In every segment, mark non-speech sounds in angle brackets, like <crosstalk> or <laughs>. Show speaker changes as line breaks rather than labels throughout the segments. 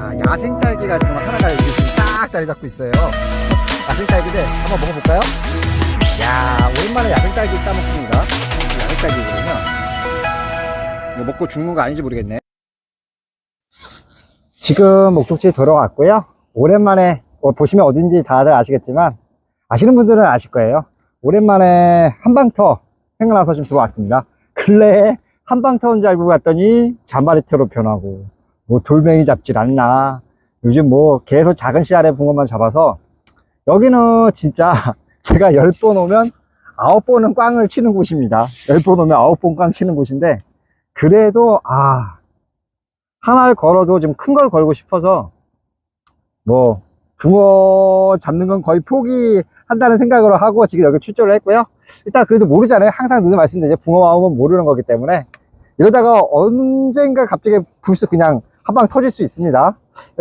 자, 야생 딸기가 지금 하나가 여기 지금 딱 자리 잡고 있어요. 야생 딸기들 한번 먹어볼까요? 야, 오랜만에 야생 딸기 따먹습니다. 야생 딸기거든요. 이거 먹고 죽는 거 아닌지 모르겠네. 지금 목적지 들어왔고요. 오랜만에 뭐 보시면 어딘지 다들 아시겠지만 아시는 분들은 아실 거예요. 오랜만에 한방터 생각나서 좀 들어왔습니다. 근래에 한방터인 줄 알고 갔더니 잔바리트로 변하고 뭐 돌멩이 잡질 않나. 요즘 뭐 계속 작은 씨알의 붕어만 잡아서 여기는 진짜 <laughs> 제가 10번 오면 9번은 꽝을 치는 곳입니다. 10번 오면 9번 꽝 치는 곳인데 그래도 아 하나를 걸어도 좀 큰 걸 걸고 싶어서 뭐 붕어 잡는 건 거의 포기한다는 생각으로 하고 지금 여기 출조를 했고요. 일단 그래도 모르잖아요. 항상 눈에 말씀드리죠. 붕어 마음은 모르는 거기 때문에. 이러다가 언젠가 갑자기 불쑥 그냥 한 방 터질 수 있습니다.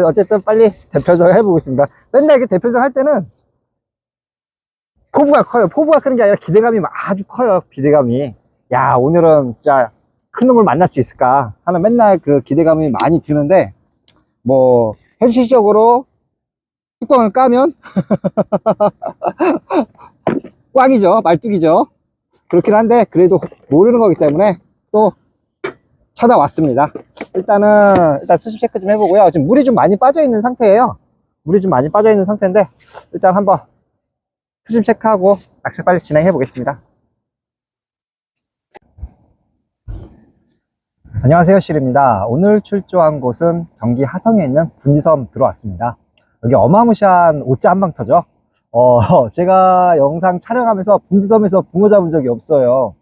어쨌든 빨리 대편성 해보겠습니다. 맨날 이렇게 대편성 할 때는 포부가 커요. 포부가 크는 게 아니라 기대감이 아주 커요 기대감이. 야 오늘은 진짜 큰 놈을 만날 수 있을까 하는 맨날 그 기대감이 많이 드는데 뭐 현실적으로 뚜껑을 까면 <laughs> 꽝이죠 말뚝이죠. 그렇긴 한데 그래도 모르는 거기 때문에 또 찾아왔습니다. 일단은 일단 수심 체크 좀 해보고요. 지금 물이 좀 많이 빠져 있는 상태예요. 물이 좀 많이 빠져 있는 상태인데 일단 한번 수심 체크하고 낚시 빨리 진행해 보겠습니다. 안녕하세요 실입니다. 오늘 출조한 곳은 경기 하성에 있는 분지섬 들어왔습니다. 여기 어마무시한 오자 한방터죠? 어, <laughs> 제가 영상 촬영하면서 분지섬에서 붕어 잡은 적이 없어요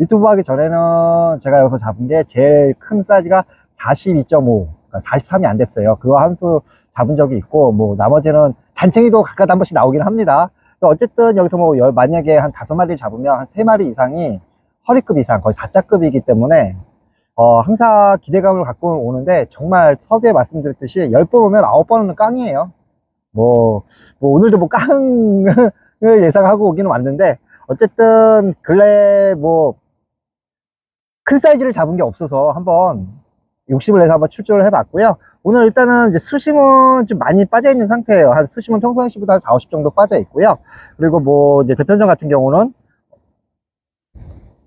유튜브 하기 전에는 제가 여기서 잡은 게 제일 큰 사이즈가 42.5 그러니까 43이 안 됐어요. 그거 한 수 잡은 적이 있고 뭐 나머지는 잔챙이도 가끔 한 번씩 나오긴 합니다. 어쨌든 여기서 뭐 열- 만약에 한 다섯 마리를 잡으면 한 세 마리 이상이 허리급 이상 거의 4자급이기 때문에 어, 항상 기대감을 갖고 오는데 정말 서두에 말씀드렸듯이 10번 오면 9번은 깡이에요. 뭐, 뭐 오늘도 뭐 깡을 <laughs> 예상하고 오기는 왔는데 어쨌든 근래 뭐 큰 사이즈를 잡은 게 없어서 한번 욕심을 내서 한번 출조를 해봤고요. 오늘 일단은 이제 수심은 좀 많이 빠져 있는 상태예요. 한 수심은 평상시보다 한 4, 50 정도 빠져 있고요. 그리고 뭐 이제 대편성 같은 경우는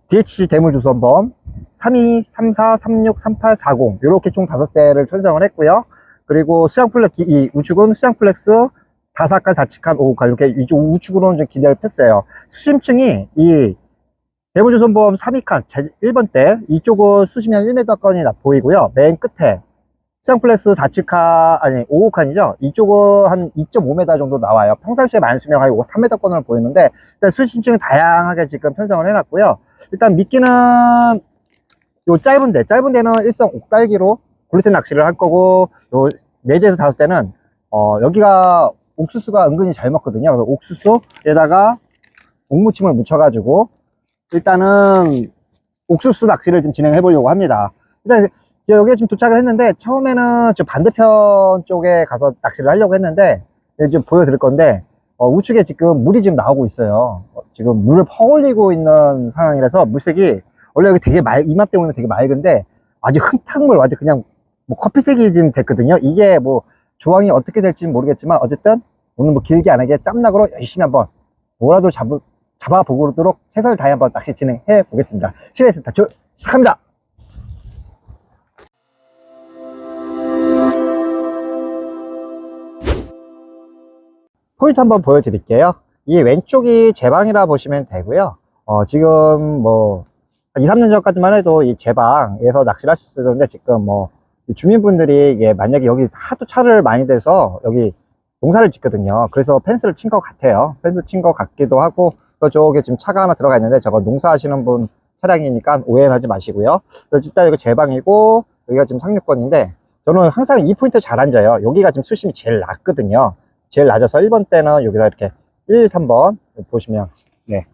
DHC 대물 조선범 32, 34, 36, 38, 40 이렇게 총 다섯 대를 편성을 했고요. 그리고 수양 플렉스 이 우측은 수양 플렉스 4사칸, 4치칸, 5칸 이렇게 이쪽 우측으로는 좀 기대를 폈어요. 수심층이 이 대물조선보험 3위칸 1번 때 이쪽은 수심이 한 1m권이 보이고요. 맨 끝에 수양플렉스 4치칸 아니 5호칸이죠. 이쪽은 한 2.5m 정도 나와요. 평상시에 만수명하게 3m권을 보이는데 일단 수심층은 다양하게 지금 편성을 해놨고요. 일단 미끼는 요 짧은 데 짧은 데는 일성 옥달기로 글루텐 낚시를 할 거고 요 4대에서 5대는 어 여기가 옥수수가 은근히 잘 먹거든요. 그래서 옥수수에다가 옥무침을 묻혀가지고 일단은 옥수수 낚시를 좀 진행해 보려고 합니다. 일단 여기에 지금 도착을 했는데 처음에는 저 반대편 쪽에 가서 낚시를 하려고 했는데 좀 보여드릴 건데 어, 우측에 지금 물이 지금 나오고 있어요. 어, 지금 물을 퍼올리고 있는 상황이라서 물색이 원래 여기 되게 맑, 이맘때 오면 되게 맑은데 아주 흙탕물, 아주 그냥 뭐 커피색이 지금 됐거든요. 이게 뭐 조항이 어떻게 될지는 모르겠지만 어쨌든 오늘 뭐 길게 안 하게 짬락으로 열심히 한번 뭐라도 잡, 잡아보도록 최선을 다해 한번 낚시 진행해 보겠습니다. 실내센터 출 시작합니다. 포인트 한번 보여드릴게요. 이 왼쪽이 제 방이라 보시면 되고요. 어, 지금 뭐, 한 2, 3년 전까지만 해도 이 제 방에서 낚시를 할수 있었는데 지금 뭐, 이 주민분들이 이게 만약에 여기 하도 차를 많이 대서 여기 농사를 짓거든요. 그래서 펜스를 친 것 같아요. 펜스 친 것 같기도 하고, 저쪽에 지금 차가 하나 들어가 있는데 저거 농사하시는 분 차량이니까 오해는 하지 마시고요. 일단 여기 제 방이고, 여기가 지금 상류권인데, 저는 항상 이 포인트 잘 앉아요. 여기가 지금 수심이 제일 낮거든요. 제일 낮아서 1번 때는 여기다 이렇게 1, 3번 보시면 네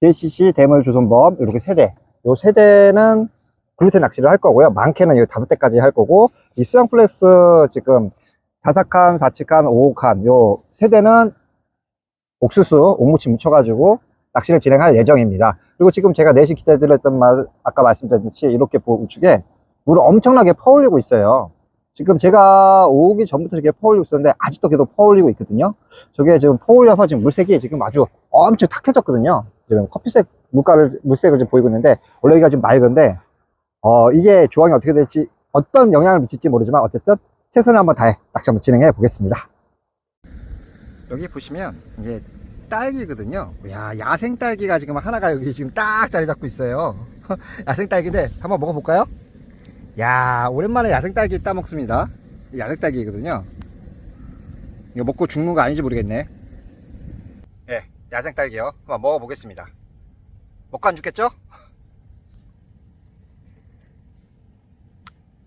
DCC 대물 조선범 이렇게 세대 요 세대는 글루텐 낚시를 할 거고요 많게는 여기 다섯 대까지 할 거고 이 수양 플렉스 지금 4사칸, 4치칸, 5칸 요 세대는 옥수수 옥무치 묻혀가지고 낚시를 진행할 예정입니다 그리고 지금 제가 내시 기대드렸던 말 아까 말씀드렸듯이 이렇게 보 우측에 물을 엄청나게 퍼올리고 있어요 지금 제가 오기 전부터 저게 퍼올리고 있었는데 아직도 계속 퍼올리고 있거든요. 저게 지금 퍼올려서 지금 물색이 지금 아주 엄청 탁해졌거든요. 지금 커피색 물가를 물색을 지금 보이고 있는데 원래 여기가 지금 맑은데 어 이게 조항이 어떻게 될지 어떤 영향을 미칠지 모르지만 어쨌든 최선을 한번 다해 낚시 한번 진행해 보겠습니다. 여기 보시면 이게 딸기거든요. 야 야생 딸기가 지금 하나가 여기 지금 딱 자리 잡고 있어요. <laughs> 야생 딸기인데 한번 먹어볼까요? 야 오랜만에 야생 딸기 따 먹습니다. 야생 딸기거든요. 이거 먹고 죽는 거 아닌지 모르겠네. 예, 야생 딸기요. 한번 먹어보겠습니다. 먹고 안 죽겠죠?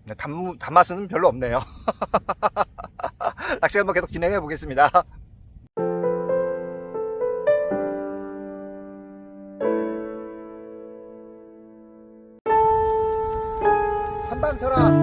네, 단, 단맛은 별로 없네요. <laughs> 낚시 한번 계속 진행해 보겠습니다. 터라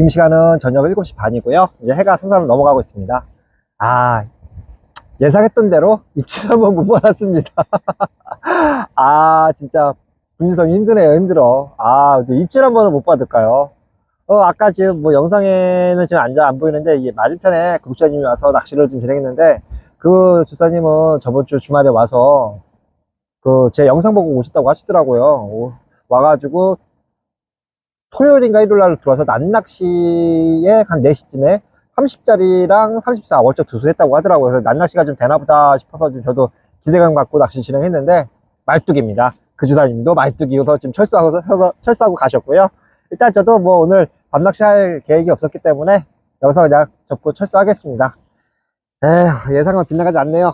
지금 시간은 저녁 7시 반이고요. 이제 해가 서서히 넘어가고 있습니다. 아, 예상했던 대로 입질 한번 못 받았습니다. <laughs> 아, 진짜 분지성이 힘드네요, 힘들어. 아, 입질 한 번을 못 받을까요? 어, 아까 지금 뭐 영상에는 지금 앉아 안 보이는데 이 맞은편에 구독자님이 와서 낚시를 좀 진행했는데 그 주사님은 저번 주 주말에 와서 그 제 영상 보고 오셨다고 하시더라고요. 오- 와가지고 토요일인가 일요일 날 들어와서 낮낚시에 한 4시쯤에 30짜리랑 34 월적 두 수 했다고 하더라고요. 그래서 낮낚시가 좀 되나보다 싶어서 좀 저도 기대감 갖고 낚시 진행했는데 말뚝입니다. 그 주사님도 말뚝이어서 지금 철수하고, 철수하고 가셨고요. 일단 저도 뭐 오늘 밤낚시 할 계획이 없었기 때문에 여기서 그냥 접고 철수하겠습니다. 에휴, 예상은 빗나가지 않네요.